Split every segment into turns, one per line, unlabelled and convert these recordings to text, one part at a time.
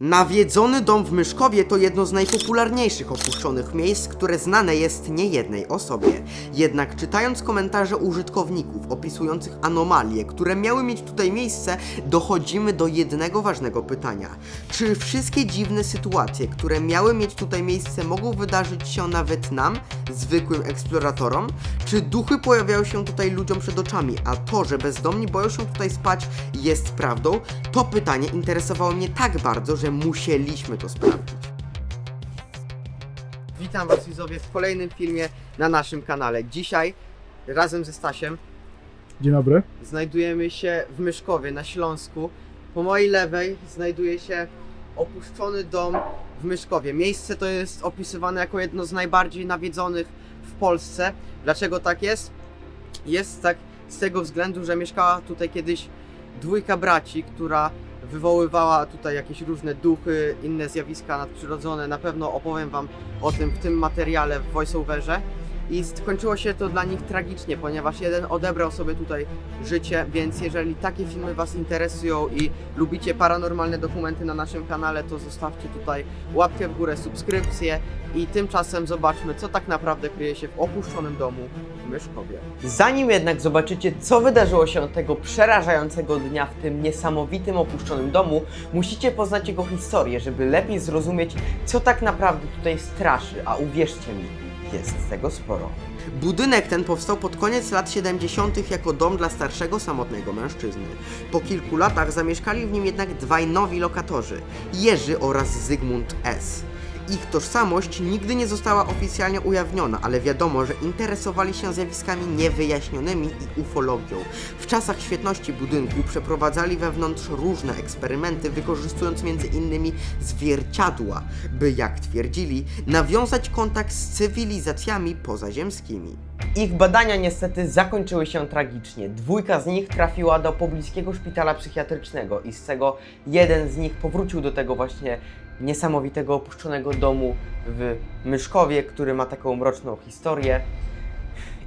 Nawiedzony dom w Myszkowie to jedno z najpopularniejszych opuszczonych miejsc, które znane jest niejednej osobie. Jednak czytając komentarze użytkowników opisujących anomalie, które miały mieć tutaj miejsce, dochodzimy do jednego ważnego pytania. Czy wszystkie dziwne sytuacje, które miały mieć tutaj miejsce, mogą wydarzyć się nawet nam, zwykłym eksploratorom? Czy duchy pojawiają się tutaj ludziom przed oczami, a to, że bezdomni boją się tutaj spać, jest prawdą? To pytanie interesowało mnie tak bardzo, że musieliśmy to sprawdzić. Witam Was widzowie w kolejnym filmie na naszym kanale. Dzisiaj razem ze Stasiem
Dzień dobry.
znajdujemy się w Myszkowie na Śląsku. Po mojej lewej znajduje się opuszczony dom w Myszkowie. Miejsce to jest opisywane jako jedno z najbardziej nawiedzonych w Polsce. Dlaczego tak jest? Jest tak z tego względu, że mieszkała tutaj kiedyś dwójka braci, która wywoływała tutaj jakieś różne duchy, inne zjawiska nadprzyrodzone. Na pewno opowiem Wam o tym w tym materiale w voiceoverze. I skończyło się to dla nich tragicznie, ponieważ jeden odebrał sobie tutaj życie, więc jeżeli takie filmy Was interesują i lubicie paranormalne dokumenty na naszym kanale, to zostawcie tutaj łapkę w górę, subskrypcję i tymczasem zobaczmy, co tak naprawdę kryje się w opuszczonym domu w Myszkowie.
Zanim jednak zobaczycie, co wydarzyło się tego przerażającego dnia w tym niesamowitym opuszczonym domu, musicie poznać jego historię, żeby lepiej zrozumieć, co tak naprawdę tutaj straszy, a uwierzcie mi, jest tego sporo.
Budynek ten powstał pod koniec lat 70. jako dom dla starszego samotnego mężczyzny. Po kilku latach zamieszkali w nim jednak dwaj nowi lokatorzy Jerzy oraz Zygmunt S. Ich tożsamość nigdy nie została oficjalnie ujawniona, ale wiadomo, że interesowali się zjawiskami niewyjaśnionymi i ufologią. W czasach świetności budynku przeprowadzali wewnątrz różne eksperymenty, wykorzystując innymi zwierciadła, by jak twierdzili, nawiązać kontakt z cywilizacjami pozaziemskimi.
Ich badania niestety zakończyły się tragicznie. Dwójka z nich trafiła do pobliskiego szpitala psychiatrycznego i z tego jeden z nich powrócił do tego właśnie niesamowitego opuszczonego domu w Myszkowie, który ma taką mroczną historię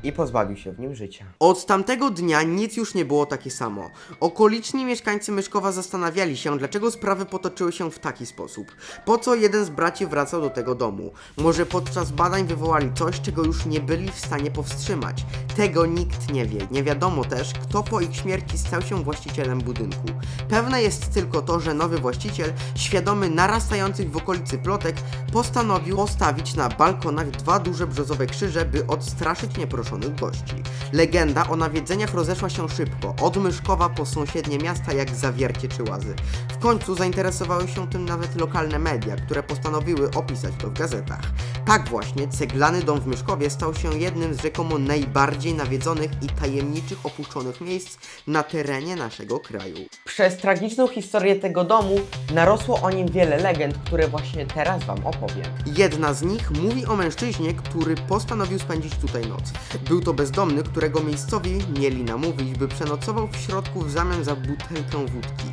i pozbawił się w nim życia.
Od tamtego dnia nic już nie było takie samo. Okoliczni mieszkańcy Myszkowa zastanawiali się, dlaczego sprawy potoczyły się w taki sposób. Po co jeden z braci wracał do tego domu? Może podczas badań wywołali coś, czego już nie byli w stanie powstrzymać. Tego nikt nie wie. Nie wiadomo też, kto po ich śmierci stał się właścicielem budynku. Pewne jest tylko to, że nowy właściciel, świadomy narastających w okolicy plotek, postanowił postawić na balkonach dwa duże brzozowe krzyże, by odstraszyć nieproszonych gości. Legenda o nawiedzeniach rozeszła się szybko, od Myszkowa po sąsiednie miasta jak Zawiercie czy Łazy. W końcu zainteresowały się tym nawet lokalne media, które postanowiły opisać to w gazetach. Tak właśnie, ceglany dom w Myszkowie stał się jednym z rzekomo najbardziej nawiedzonych i tajemniczych opuszczonych miejsc na terenie naszego kraju.
Przez tragiczną historię tego domu narosło o nim wiele legend, które właśnie teraz Wam opowiem.
Jedna z nich mówi o mężczyźnie, który postanowił spędzić tutaj noc. Był to bezdomny, którego miejscowi mieli namówić, by przenocował w środku w zamian za butelkę wódki.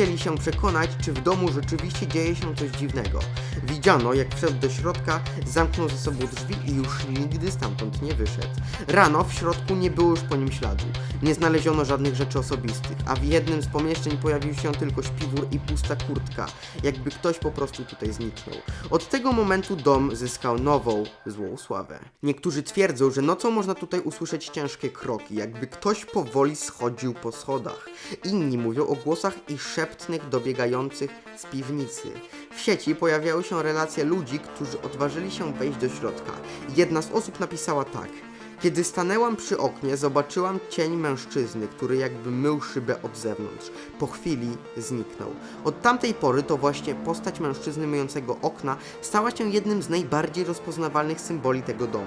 Chcieli się przekonać, czy w domu rzeczywiście dzieje się coś dziwnego. Widziano, jak wszedł do środka, zamknął ze sobą drzwi i już nigdy stamtąd nie wyszedł. Rano w środku nie było już po nim śladu. Nie znaleziono żadnych rzeczy osobistych, a w jednym z pomieszczeń pojawił się tylko śpiwór i pusta kurtka, jakby ktoś po prostu tutaj zniknął. Od tego momentu dom zyskał nową, złą sławę. Niektórzy twierdzą, że nocą można tutaj usłyszeć ciężkie kroki, jakby ktoś powoli schodził po schodach. Inni mówią o głosach i dobiegających z piwnicy. W sieci pojawiały się relacje ludzi, którzy odważyli się wejść do środka. Jedna z osób napisała tak. Kiedy stanęłam przy oknie, zobaczyłam cień mężczyzny, który jakby mył szybę od zewnątrz. Po chwili zniknął. Od tamtej pory to właśnie postać mężczyzny myjącego okna stała się jednym z najbardziej rozpoznawalnych symboli tego domu.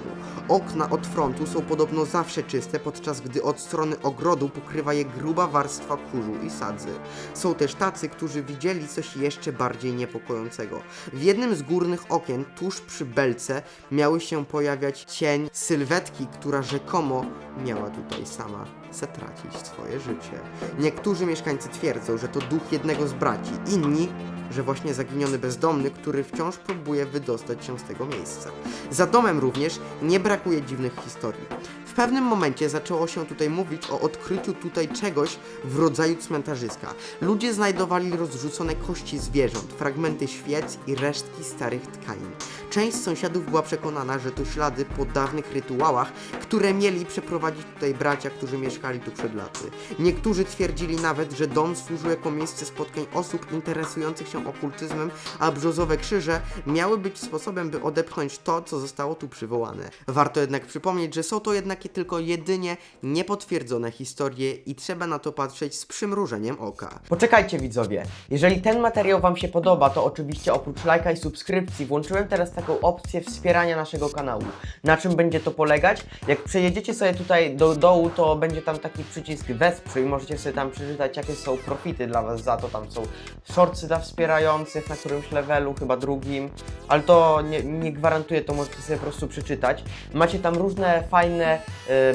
Okna od frontu są podobno zawsze czyste, podczas gdy od strony ogrodu pokrywa je gruba warstwa kurzu i sadzy. Są też tacy, którzy widzieli coś jeszcze bardziej niepokojącego. W jednym z górnych okien, tuż przy belce, miały się pojawiać cień sylwetki, która rzekomo miała tutaj sama zatracić swoje życie. Niektórzy mieszkańcy twierdzą, że to duch jednego z braci, inni, że właśnie zaginiony bezdomny, który wciąż próbuje wydostać się z tego miejsca. Za domem również nie brakuje dziwnych historii. W pewnym momencie zaczęło się tutaj mówić o odkryciu tutaj czegoś w rodzaju cmentarzyska. Ludzie znajdowali rozrzucone kości zwierząt, fragmenty świec i resztki starych tkanin. Część sąsiadów była przekonana, że to ślady po dawnych rytuałach, które mieli przeprowadzić tutaj bracia, którzy mieszkali tu przed laty. Niektórzy twierdzili nawet, że dom służył jako miejsce spotkań osób interesujących się okultyzmem, a brzozowe krzyże miały być sposobem, by odepchnąć to, co zostało tu przywołane. Warto jednak przypomnieć, że są to jednak tylko jedynie niepotwierdzone historie i trzeba na to patrzeć z przymrużeniem oka.
Poczekajcie widzowie, jeżeli ten materiał Wam się podoba, to oczywiście oprócz lajka i subskrypcji włączyłem teraz taką opcję wspierania naszego kanału. Na czym będzie to polegać? Jak przejedziecie sobie tutaj do dołu, to będzie tam taki przycisk wesprzyj, możecie sobie tam przeczytać jakie są profity dla Was za to, tam są shortsy dla wspierających na którymś levelu, chyba drugim, ale to nie, nie gwarantuję, to możecie sobie po prostu przeczytać. Macie tam różne fajne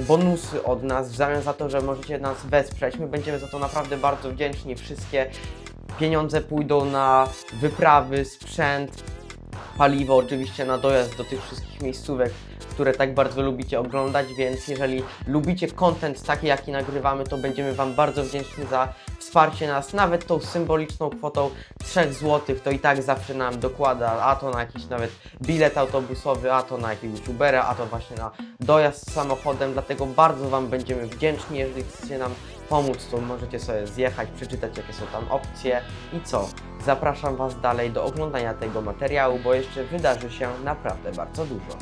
bonusy od nas w zamian za to, że możecie nas wesprzeć. My będziemy za to naprawdę bardzo wdzięczni. Wszystkie pieniądze pójdą na wyprawy, sprzęt, paliwo oczywiście na dojazd do tych wszystkich miejscówek, które tak bardzo lubicie oglądać, więc jeżeli lubicie content taki jaki nagrywamy, to będziemy Wam bardzo wdzięczni za wsparcie nas, nawet tą symboliczną kwotą 3 zł, to i tak zawsze nam dokłada, a to na jakiś nawet bilet autobusowy, a to na jakiegoś Ubera, a to właśnie na dojazd samochodem, dlatego bardzo Wam będziemy wdzięczni, jeżeli chcecie nam pomóc, to możecie sobie zjechać, przeczytać jakie są tam opcje i co? Zapraszam Was dalej do oglądania tego materiału, bo jeszcze wydarzy się naprawdę bardzo dużo.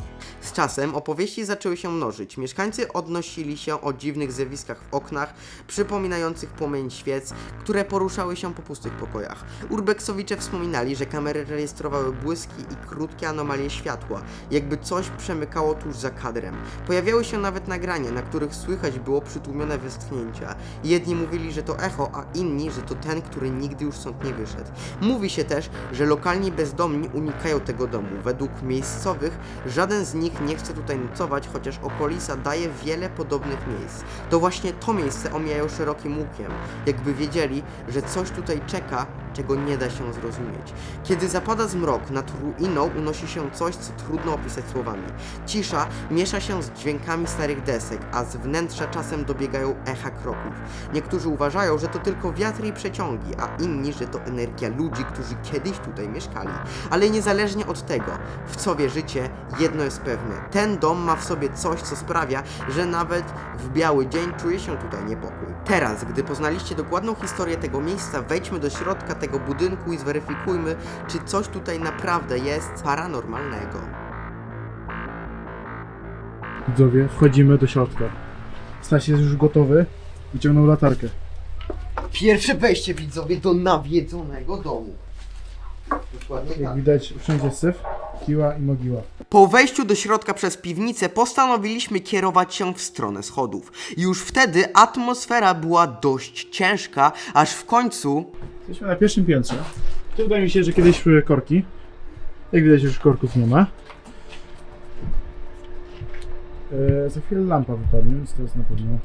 Czasem opowieści zaczęły się mnożyć. Mieszkańcy odnosili się o dziwnych zjawiskach w oknach, przypominających płomień świec, które poruszały się po pustych pokojach. Urbexowicze wspominali, że kamery rejestrowały błyski i krótkie anomalie światła, jakby coś przemykało tuż za kadrem. Pojawiały się nawet nagrania, na których słychać było przytłumione westchnięcia. Jedni mówili, że to echo, a inni, że to ten, który nigdy już stąd nie wyszedł. Mówi się też, że lokalni bezdomni unikają tego domu. Według miejscowych żaden z nich nie chce tutaj nocować, chociaż okolica daje wiele podobnych miejsc. To właśnie to miejsce omijają szerokim łukiem, jakby wiedzieli, że coś tutaj czeka, czego nie da się zrozumieć. Kiedy zapada zmrok, nad ruiną unosi się coś, co trudno opisać słowami. Cisza miesza się z dźwiękami starych desek, a z wnętrza czasem dobiegają echa kroków. Niektórzy uważają, że to tylko wiatr i przeciągi, a inni, że to energia ludzi, którzy kiedyś tutaj mieszkali. Ale niezależnie od tego, w co wierzycie, jedno jest pewne. Ten dom ma w sobie coś, co sprawia, że nawet w biały dzień czuje się tutaj niepokój. Teraz, gdy poznaliście dokładną historię tego miejsca, wejdźmy do środka tego budynku i zweryfikujmy, czy coś tutaj naprawdę jest paranormalnego.
Widzowie, wchodzimy do środka. Staś jest już gotowy. Wyciągnął latarkę.
Pierwsze wejście widzowie do nawiedzonego domu. Dokładnie
Jak widać, wszędzie syf, kiła i mogiła.
Po wejściu do środka przez piwnicę postanowiliśmy kierować się w stronę schodów. Już wtedy atmosfera była dość ciężka, aż w końcu
Jesteśmy na pierwszym piętrze. Tu wydaje mi się, że kiedyś były korki. Jak widać, już korków nie ma. E, za chwilę lampa wypadnie, więc to jest na pewno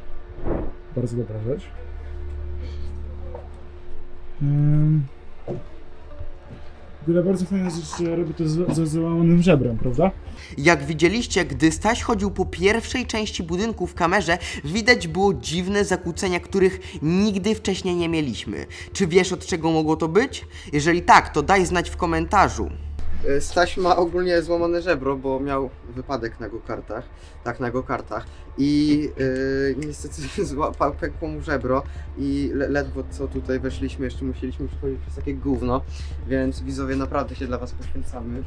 bardzo dobra rzecz. Ym. Ogóle bardzo fajna rzecz, że robi to z, z załamanym żebrem, prawda?
Jak widzieliście, gdy Staś chodził po pierwszej części budynku w kamerze, widać było dziwne zakłócenia, których nigdy wcześniej nie mieliśmy. Czy wiesz od czego mogło to być? Jeżeli tak, to daj znać w komentarzu. Staś ma ogólnie złamane żebro, bo miał wypadek na go-kartach, tak na go-kartach i yy, niestety złapał, pękło mu żebro i le ledwo co tutaj weszliśmy, jeszcze musieliśmy przechodzić przez takie gówno, więc widzowie naprawdę się dla was poświęcamy.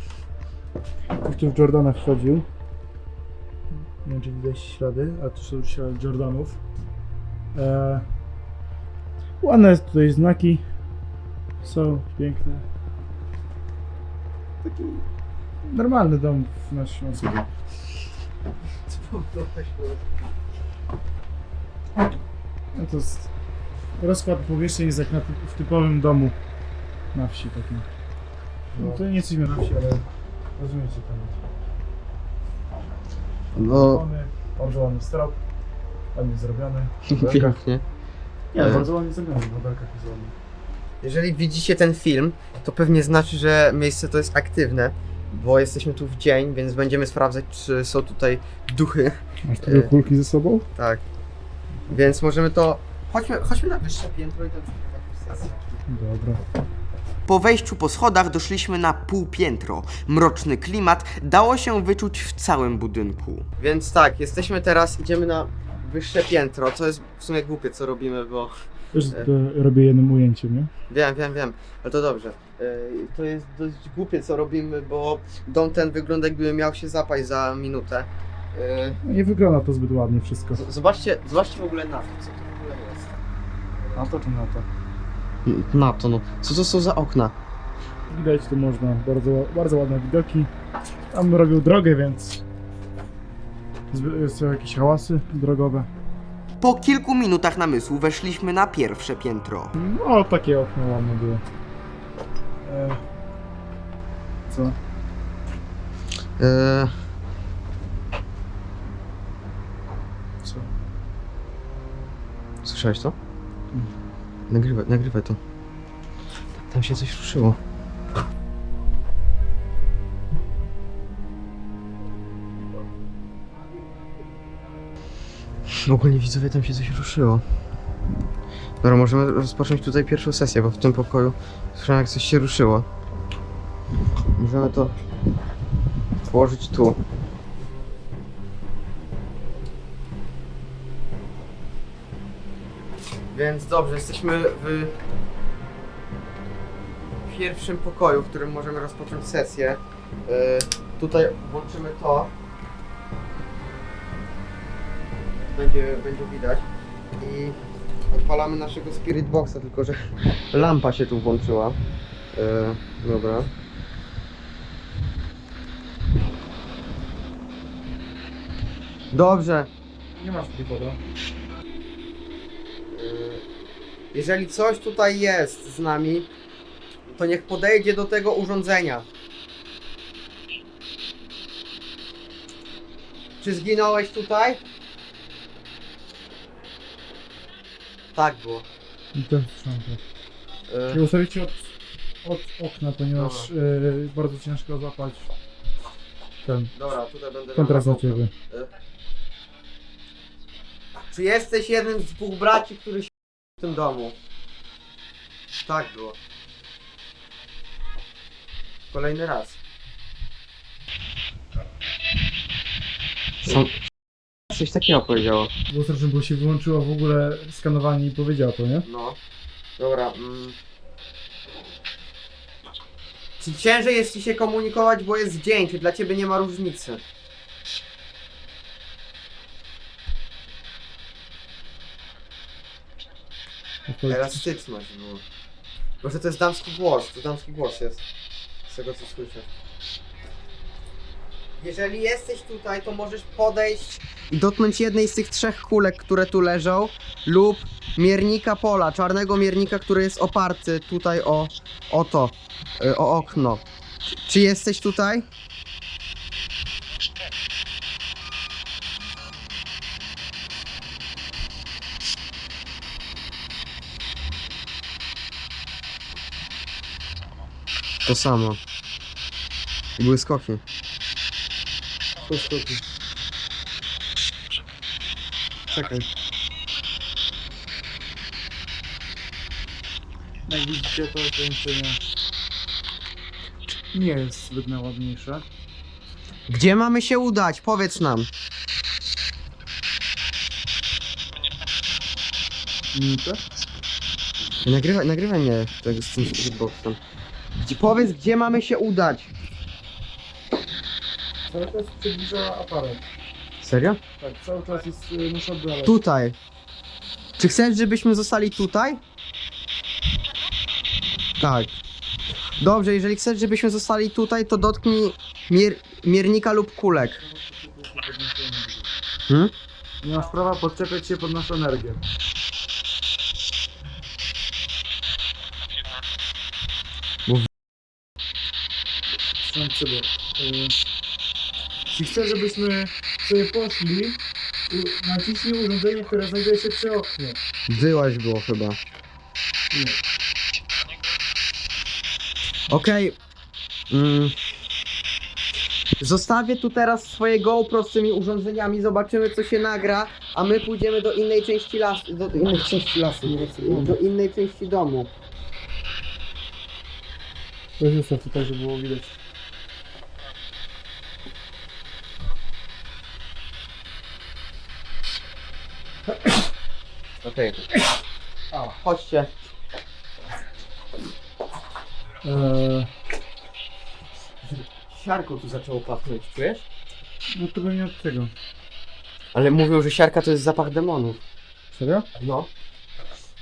Ktoś tu w Jordanach chodził. Nie wiem, czy widać ślady, a to są ślady Jordanów. E, ładne tutaj znaki. Są piękne. Taki normalny dom w naszym Śląsku. No to jest rozkład powierzchni jest jak na, typ- w typowym domu na wsi takim. No to nie jesteśmy na wsi, ale rozumiecie temat.
No,
Ładny, bardzo ładny strop, ładnie zrobiony.
pięknie.
Nie,
E.
bardzo ładnie zrobiony, w belkach jest ładny.
Jeżeli widzicie ten film, to pewnie znaczy, że miejsce to jest aktywne,
bo jesteśmy tu w dzień, więc będziemy sprawdzać, czy są tutaj duchy.
Masz tylko kulki ze sobą?
Tak. Więc możemy to. Chodźmy, chodźmy na wyższe piętro i tam spróbować sesję.
Dobra.
Po wejściu po schodach doszliśmy na półpiętro. Mroczny klimat dało się wyczuć w całym budynku. Więc tak, jesteśmy teraz, idziemy na wyższe piętro, co jest w sumie głupie, co robimy, bo
Też to robię jednym ujęciem, nie?
wiem, wiem, wiem, ale to dobrze. Yy, To jest dość głupie, co robimy, bo dom ten wygląda jakby miał się zapaść za minutę. Yy,
No nie wygląda to zbyt ładnie wszystko.
z- Zobaczcie, zobaczcie w ogóle na to, co to w ogóle jest.
A to czy na to?
Na to, no. Co to są za okna?
Widać tu można bardzo, bardzo ładne widoki. Tam robią drogę, więc są jakieś hałasy drogowe.
Po kilku minutach namysłu weszliśmy na pierwsze piętro.
No, takie okno ładne było. E, co?
Yy,
Co?
Słyszałeś to? Nagrywaj, nagrywaj to. Tam się coś ruszyło. Ogólnie widzowie tam się coś ruszyło. Dobra, możemy rozpocząć tutaj pierwszą sesję, bo w tym pokoju słyszałem jak coś się ruszyło. Możemy to położyć tu. Więc dobrze, jesteśmy w pierwszym pokoju, w którym możemy rozpocząć sesję. Yy, tutaj włączymy to. Będzie, będzie widać. I odpalamy naszego Spirit Boxa, tylko że lampa się tu włączyła. Yy, dobra. Dobrze,
Nie masz tripoda.
Yy, Jeżeli coś tutaj jest z nami, to niech podejdzie do tego urządzenia. Czy zginąłeś tutaj? Tak było.
I.
Yy,
Nie ustawicie od, od okna, ponieważ e, bardzo ciężko złapać ten
dobra, tutaj będę.
kontrast na ciebie.
Czy jesteś jednym z dwóch braci, który się w tym domu? Tak było. Kolejny raz. Są... Coś takiego powiedziało.
Było straszne, bo się wyłączyło w ogóle skanowanie i powiedział to, nie?
No. Dobra. Mm. Czy ciężej jest ci się komunikować, bo jest dzień, czy dla ciebie nie ma różnicy? Elastyczność było. Może to jest damski głos, to damski głos jest. Z tego co słyszę. Jeżeli jesteś tutaj, to możesz podejść dotknąć jednej z tych trzech kulek, które tu leżą, lub miernika pola, czarnego miernika, który jest oparty tutaj o, o to, y, o okno. Czy jesteś tutaj? To samo. I były skoki.
To skoki. Czekaj. Jak widzicie, to pomieszczenie nie jest zbyt najładniejsze.
Gdzie mamy się udać? Powiedz nam.
Minutę?
Nagrywaj, nagrywaj mnie tego z tym hitboxem. Gdzie, powiedz, gdzie mamy się udać.
Cały czas przybliża aparat.
Serio?
Tak, cały czas jest, y, muszę.
Tutaj. Czy chcesz, żebyśmy zostali tutaj? Tak. Dobrze, jeżeli chcesz, żebyśmy zostali tutaj, to dotknij mier miernika lub kulek. Hmm?
Nie masz prawa podczepiać się pod naszą energię.
Mów.
Trzymam sobie. Y, Jeśli chcę, żebyśmy sobie poszli, to naciśnij urządzenie, które znajduje się przy oknie.
Wyłaź było chyba.
Nie.
Okej. Mm. Zostawię tu teraz swoje GoPro z tymi urządzeniami, zobaczymy co się nagra, a my pójdziemy do innej części lasu, do innej części lasu, do innej części domu.
Zostaw tutaj, żeby było widać.
Okej.
Chodźcie.
Eee,
Siarką tu zaczęło pachnąć, czujesz?
no to pewnie od tego.
Ale mówią, że siarka to jest zapach demonów.
Serio?
No.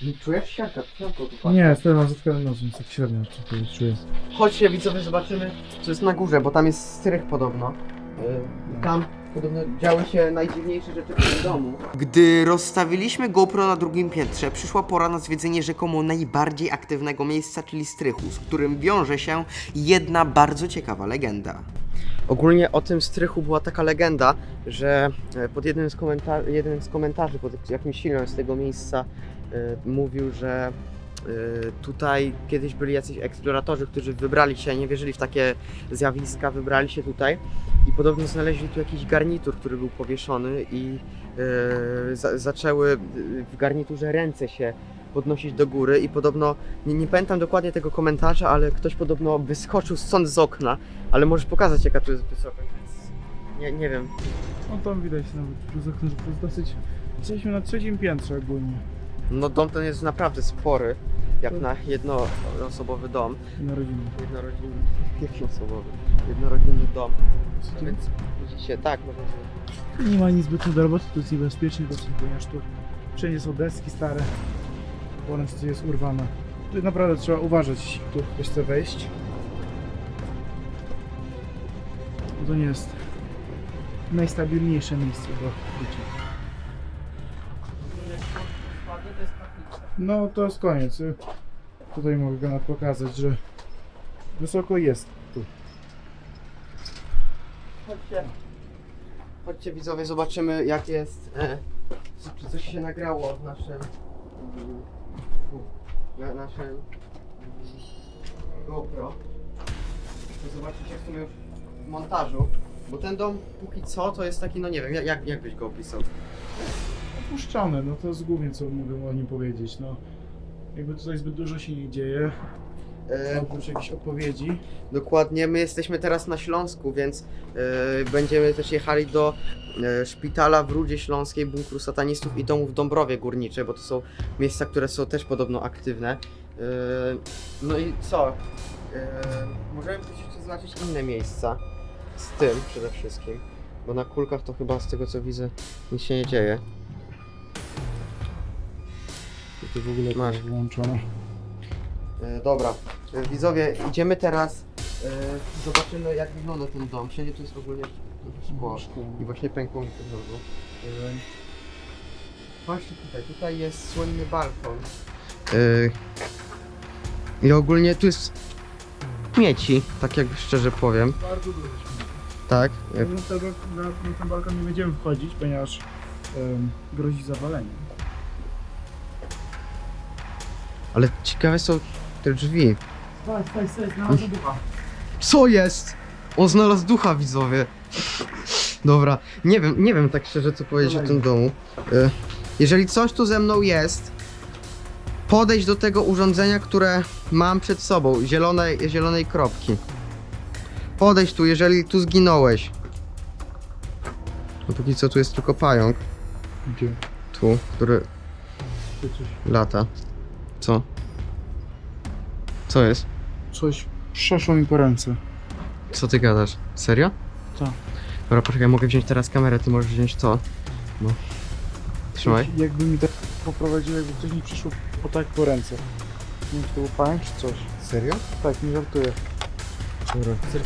Nie czujesz siarka? Siarką tu pachnie.
Nie, stary mam zatkany nos, więc tak średnio tutaj czuję.
Chodźcie widzowie, zobaczymy co jest na górze, bo tam jest strych podobno. Yy, Tam podobno działy się najdziwniejsze rzeczy w tym domu. Gdy rozstawiliśmy GoPro na drugim piętrze, przyszła pora na zwiedzenie rzekomo najbardziej aktywnego miejsca, czyli strychu, z którym wiąże się jedna bardzo ciekawa legenda. Ogólnie o tym strychu była taka legenda, że e, pod jednym z, komenta- jednym z komentarzy, pod jakimś filmem z tego miejsca e, mówił, że e, tutaj kiedyś byli jacyś eksploratorzy, którzy wybrali się, nie wierzyli w takie zjawiska, wybrali się tutaj i podobno znaleźli tu jakiś garnitur, który był powieszony i e, za- zaczęły e, w garniturze ręce się podnosić do góry i podobno, nie, nie pamiętam dokładnie tego komentarza, ale ktoś podobno wyskoczył stąd z okna, ale możesz pokazać jaka tu jest wysokość, więc nie, nie wiem.
No tam widać nawet przez okno, że to jest dosyć... Jesteśmy na trzecim piętrze ogólnie.
No dom ten jest naprawdę spory, jak na jednoosobowy dom,
Na rodzinę.
jednorodzinny, jednoosobowy, jednorodzinny dom,
tu?
więc widzicie, tak, można
Nie ma nic zbytnio do roboty, to jest niebezpiecznie właśnie, ponieważ tu wszędzie są deski stare, ponad co jest urwane. Tu naprawdę trzeba uważać, jeśli tu ktoś chce wejść. Bo To nie jest najstabilniejsze miejsce do bycia. No to jest koniec. Tutaj mogę nawet pokazać, że wysoko jest tu.
Chodźcie. Chodźcie widzowie, zobaczymy jak jest. E, czy coś się nagrało w naszym. Na naszym. GoPro. To zobaczycie w sumie w montażu. Bo ten dom póki co to jest taki, no nie wiem, jak, jak byś go opisał?
Opuszczone, no to jest głównie co mogę o nim powiedzieć. No, jakby tutaj zbyt dużo się nie dzieje,
E,
oprócz jakichś odpowiedzi.
Dokładnie, my jesteśmy teraz na Śląsku, więc e, będziemy też jechali do e, szpitala w Rudzie Śląskiej, bunkru satanistów i domu w Dąbrowie Górniczej, bo to są miejsca, które są też podobno aktywne. E, no i co? E, możemy też jeszcze zobaczyć inne miejsca z tym przede wszystkim, bo na kulkach to chyba z tego co widzę nic się nie dzieje.
To w ogóle
Masz.
masz włączone.
E, dobra, e, widzowie, idziemy teraz, e, zobaczymy jak wygląda ten dom. Wszędzie tu jest ogólnie szkło. I właśnie pękło mi to znowu. Yy, Właśnie tutaj, tutaj jest słynny balkon. Yy, I ogólnie tu jest śmieci, tak jak szczerze powiem.
Bardzo dużo śmieci.
Tak.
Na, tego, na, na ten balkon nie będziemy wchodzić, ponieważ em, grozi zawalenie.
Ale ciekawe są te drzwi.
Staj, staj, staj, znalazłem ducha.
Co jest? On znalazł ducha, widzowie. Dobra, nie wiem, nie wiem tak szczerze co powiedzieć o tym domu. Y, Jeżeli coś tu ze mną jest, podejdź do tego urządzenia, które mam przed sobą, zielonej, zielonej kropki. Podejdź tu, jeżeli tu zginąłeś. No póki co tu jest tylko pająk,
Gdzie?
tu, który
coś,
lata. Co? Co jest?
coś przeszło mi po ręce.
Co ty gadasz? Serio?
Co?
Dobra, poczekaj, mogę wziąć teraz kamerę, ty możesz wziąć to. No. Trzymaj.
Coś, jakby mi tak poprowadziło, jakby coś mi przyszło po tak po ręce. Nie wiem, czy to był pająk czy coś.
Serio?
Tak, nie żartuję. Dobra.
Chcesz?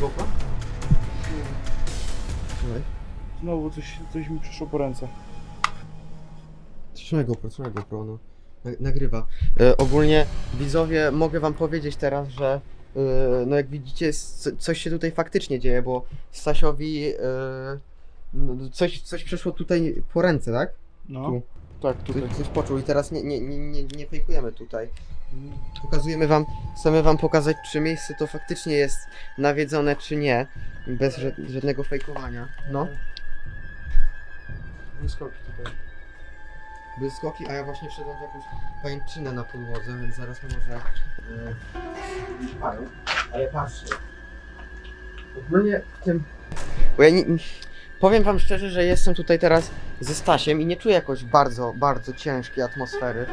Trzymaj.
Znowu coś, coś mi przyszło po ręce.
Trzymaj GoPro, trzymaj GoPro, no. Na- Nagrywa. E, ogólnie widzowie, mogę wam powiedzieć teraz, że e, no jak widzicie, s- coś się tutaj faktycznie dzieje, bo Stasiowi e, no, coś, coś przeszło tutaj po ręce, tak?
No,
Tu.
tak, tutaj.
Coś, coś poczuł i teraz nie, nie, nie, nie, nie fejkujemy tutaj. Pokazujemy wam, chcemy wam pokazać, czy miejsce to faktycznie jest nawiedzone, czy nie. Bez ża- żadnego fejkowania. No.
Wyskoki tutaj.
Były skoki, a ja właśnie wszedłem w jakąś pajęczynę na podłodze, więc zaraz może... Yy, paru. Ale patrzcie. Ogólnie w tym... Bo ja nie, powiem wam szczerze, że jestem tutaj teraz ze Stasiem i nie czuję jakoś bardzo, bardzo ciężkiej atmosfery.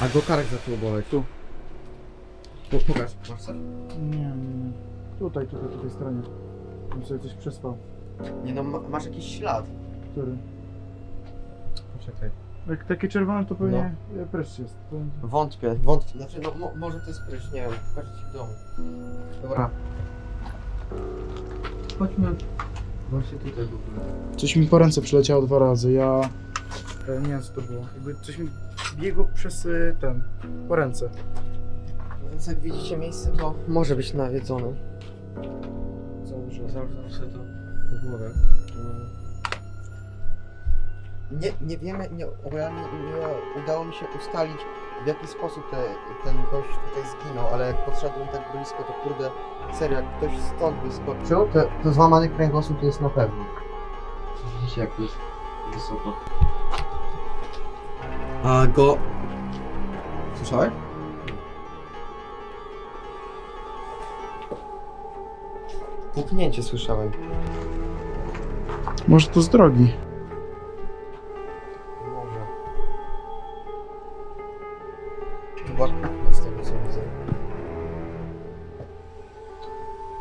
A go karek zaczął boleć.
Tu.
Po, pokaż, masz?
Nie, nie, nie. Tutaj, tutaj, po tej stronie. Bym sobie coś przespał.
Nie no, ma, masz jakiś ślad.
Który?
Poczekaj.
Jak takie czerwone to pewnie no. pryszcz jest. To...
Wątpię, wątpię. Znaczy, no mo, może to jest pryszcz, nie wiem, pokażę ci w domu. Dobra. Chodźmy właśnie tutaj w ogóle.
Coś mi po ręce przyleciało dwa razy. Ja e, nie wiem co to było. Jakby coś mi biegło przez e, ten, po ręce.
Więc jak widzicie, miejsce to może być nawiedzone.
Założyłem
sobie to do głowy. Nie, nie wiemy, nie, ogólnie nie, nie udało mi się ustalić w jaki sposób te, ten gość tutaj zginął, ale jak podszedłem tak blisko, to kurde, serio, jak ktoś stąd wyskoczył, to, to złamany kręgosłup jest na pewno. Widzicie jak to jest wysoko. A go... Słyszałeś? Puknięcie słyszałem.
Może to z drogi.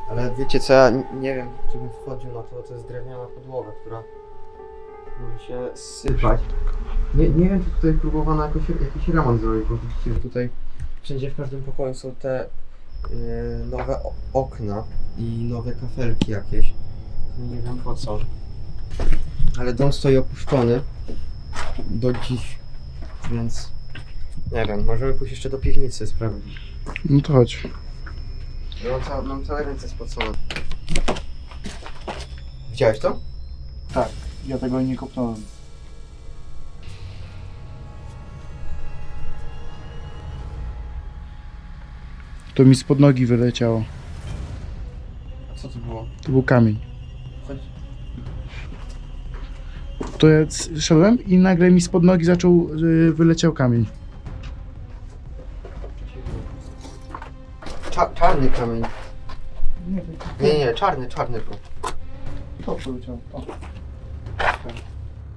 Ale wiecie co, ja nie wiem, czy bym wchodził na to, to jest drewniana podłoga, która może się sypać. Nie, nie wiem, czy tutaj próbowano jakoś, jakiś remont zrobić, bo widzicie, że tutaj wszędzie w każdym pokoju są te yy, nowe okna i nowe kafelki jakieś. Nie wiem po co. Ale dom stoi opuszczony do dziś, więc nie wiem, możemy pójść jeszcze do piwnicy sprawdzić.
No to chodź.
Ja mam, całe, mam całe ręce spocone. Widziałeś to?
Ja tego nie kopnąłem. To mi spod nogi wyleciało.
A co to było?
To był kamień.
Chodź.
To ja szedłem i nagle mi spod nogi zaczął, y, wyleciał kamień.
Cza czarny kamień.
Nie,
Nie, nie, czarny, czarny był.
to. O.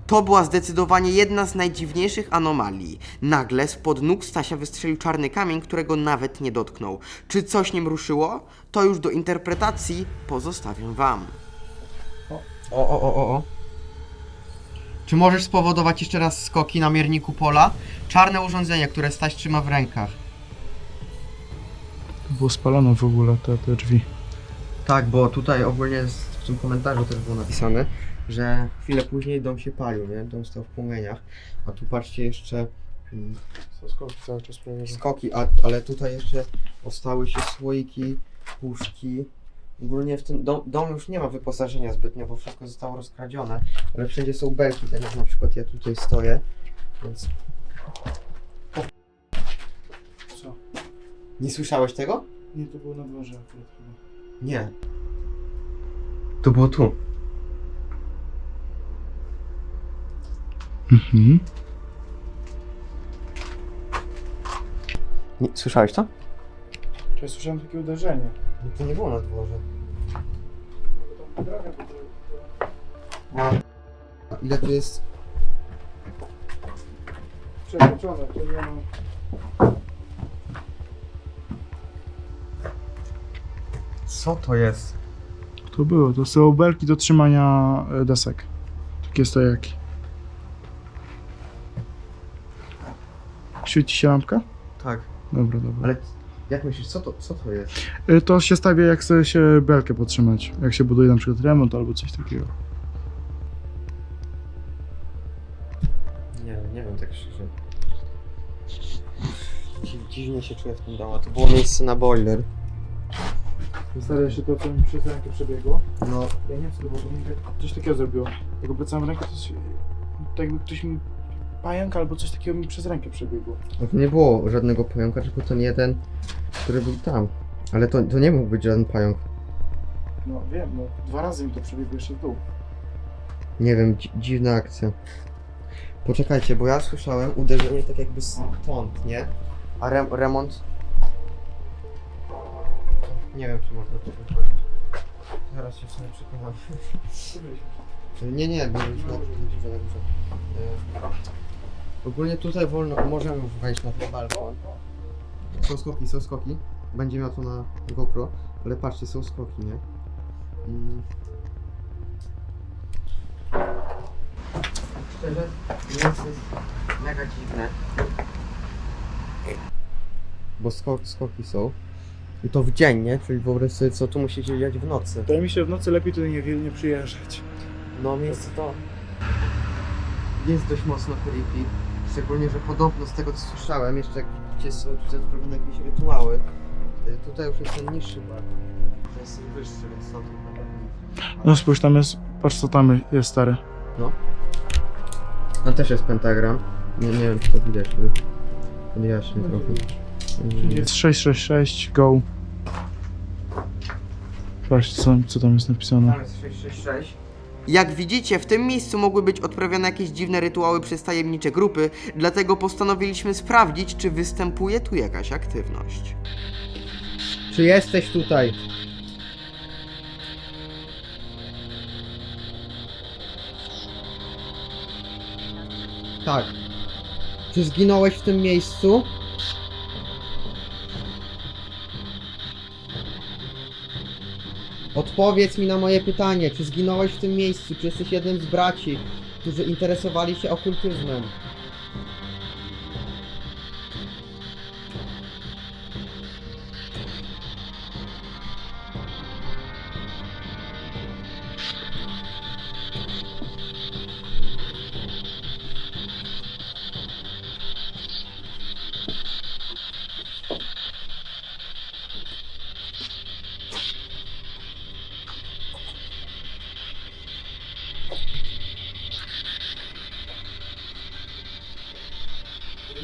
To była zdecydowanie jedna z najdziwniejszych anomalii. Nagle spod nóg Stasia wystrzelił czarny kamień, którego nawet nie dotknął. Czy coś nim ruszyło? To już do interpretacji pozostawiam wam.
O.
O, o, o, o, o. Czy możesz spowodować jeszcze raz skoki na mierniku pola? Czarne urządzenie, które Staś trzyma w rękach.
Było spalone w ogóle te, te drzwi.
Tak, bo tutaj ogólnie jest, w tym komentarzu też było napisane, że chwilę później dom się palił, nie? Dom stał w płomieniach. A tu patrzcie jeszcze mm,
Co skoki cały czas prawie.
skoki, a, ale tutaj jeszcze ostały się słoiki, puszki. Ogólnie w tym dom, dom już nie ma wyposażenia zbytnio, bo wszystko zostało rozkradzione, ale wszędzie są belki, tak jak na przykład ja tutaj stoję, więc... Nie słyszałeś tego?
Nie, to było na dworze akurat chyba.
Nie. To było tu.
Mhm.
Nie, słyszałeś to?
Czy ja słyszałem takie uderzenie?
No to nie było na dworze. A ile tu jest?
Przekroczone, to nie ma...
Co to jest?
To było, to są belki do trzymania e, desek. Takie stojaki. Świeci się lampka?
Tak,
Dobra, dobra.
ale jak myślisz, co to, co to jest?
Y, To się stawia jak chce się belkę podtrzymać. Jak się buduje na przykład remont albo coś takiego.
Nie wiem, nie wiem tak szczerze. Dzi- Dziwnie się czuję w tym domu. To było miejsce na boiler.
Stara się to, co mi przez rękę przebiegło.
No,
Ja nie wiem co to było, mi tak- coś takiego zrobiło. Jak obracałem rękę, to się, tak jakby ktoś mi pająk albo coś takiego mi przez rękę przebiegło.
no to nie było żadnego pająka, tylko ten jeden, który był tam. Ale to, to nie mógł być żaden pająk.
No wiem, no dwa razy mi to przebiegło jeszcze w dół.
Nie wiem, dzi- dziwna akcja. Poczekajcie, bo ja słyszałem uderzenie tak jakby stąd, nie? A rem remont... Nie wiem, czy można to wychodzić. Zaraz się w sumie przekonam. Nie, nie, bo już na. E, Ogólnie tutaj wolno, możemy wejść na ten balkon. Są skoki, są skoki. Będzie miał to na GoPro, ale patrzcie, są skoki, nie? Mm. Szczerze, miejsce jest mega dziwne. Bo skok, skoki są. I to w dzień, nie? Czyli wyobraź sobie, co tu musi się dziać w nocy.
Wydaje mi się, w nocy lepiej tutaj nie, nie przyjeżdżać.
No miejsce to jest dość mocno creepy. Szczególnie, że podobno z tego co słyszałem, jeszcze jak widzicie są tutaj wprowadzone jakieś rytuały. y, Tutaj już jest ten niższy bar. To jest wyższy, więc są tu na pewno.
No spójrz, tam jest, patrz co tam jest stary.
Tam też jest pentagram. Nie, nie wiem czy to widać, żeby podjaśnię trochę.
Jest 666, go. Patrz co, co tam jest napisane.
Tam jest 666. Jak widzicie, w tym miejscu mogły być odprawiane jakieś dziwne rytuały przez tajemnicze grupy, dlatego postanowiliśmy sprawdzić, czy występuje tu jakaś aktywność. Czy jesteś tutaj? Tak. Czy zginąłeś w tym miejscu? Odpowiedz mi na moje pytanie, czy zginąłeś w tym miejscu, czy jesteś jednym z braci, którzy interesowali się okultyzmem?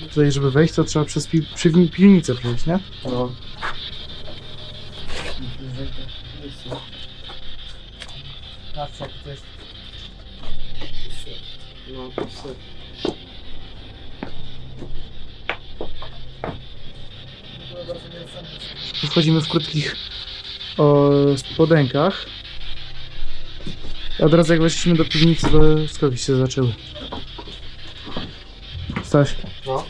Tutaj, żeby wejść, to trzeba przez pi przy piwnicę przejść, nie?
No. To jest. No, to
Wchodzimy w krótkich o, spodenkach. A od razu jak weszliśmy do piwnicy, to skoki się zaczęły. Staś,
No.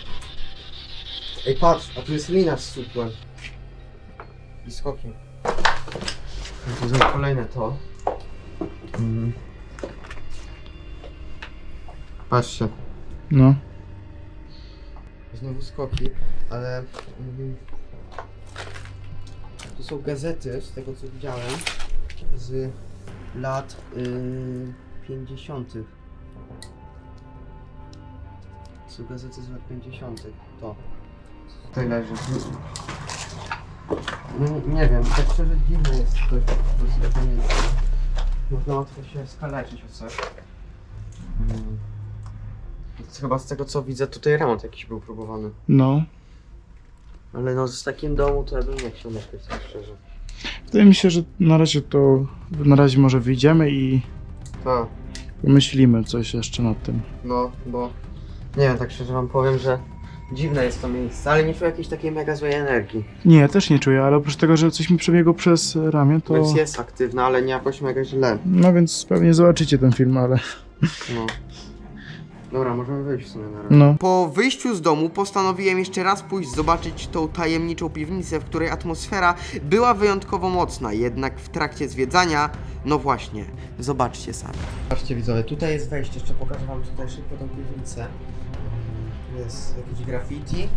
Ej, patrz, a tu jest lina z supłem. I skokiem. Tu jest kolejne to. Mhm. Patrzcie,
no.
znowu skoki, ale... Mhm. Tu są gazety, z tego co widziałem, z lat yy, 50. Są gazety z lat 50. To. Tutaj leży. No nie, wiem, tak szczerze dziwne jest to po prostu miejsce. Można łatwo się skaleczyć o coś. Mm. To Chyba z tego co widzę tutaj remont jakiś był próbowany.
No.
Ale no z takim domu to ja bym nie chciał mieszkać, tak szczerze.
Wydaje mi się, że na razie to... Na razie może wyjdziemy i
Tak,
pomyślimy coś jeszcze nad tym.
no bo nie wiem, tak szczerze wam powiem, że dziwne jest to miejsce, ale nie czuję jakiejś takiej mega złej energii.
Nie, ja też nie czuję, ale oprócz tego, że coś mi przebiegło przez ramię, to...
Więc jest aktywna, ale nie jakoś mega źle.
No więc pewnie zobaczycie ten film, ale...
No. Dobra, możemy wyjść w sumie na razie.
No.
Po wyjściu z domu postanowiłem jeszcze raz pójść zobaczyć tą tajemniczą piwnicę, w której atmosfera była wyjątkowo mocna, jednak w trakcie zwiedzania, no właśnie, zobaczcie sami. Patrzcie widzowie, tutaj jest wejście, jeszcze pokażę wam tutaj szybko tą piwnicę. Jest jakieś graffiti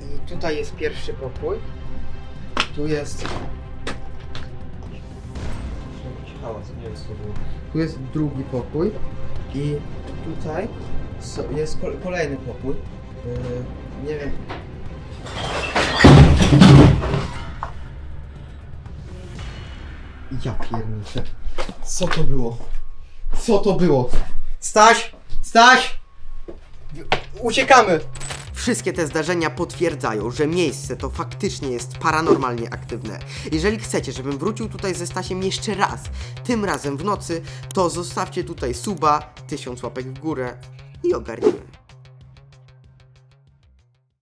i tutaj jest pierwszy pokój. Tu jest... Jakiś nie wiem co było. Tu jest drugi pokój i tutaj jest kol- kolejny pokój. Yy, nie wiem. Ja pierniczę. Co to było? Co to było? Staś! Staś! Uciekamy!
Wszystkie te zdarzenia potwierdzają, że miejsce to faktycznie jest paranormalnie aktywne. Jeżeli chcecie, żebym wrócił tutaj ze Stasiem jeszcze raz, tym razem w nocy, to zostawcie tutaj suba, tysiąc łapek w górę i ogarniemy.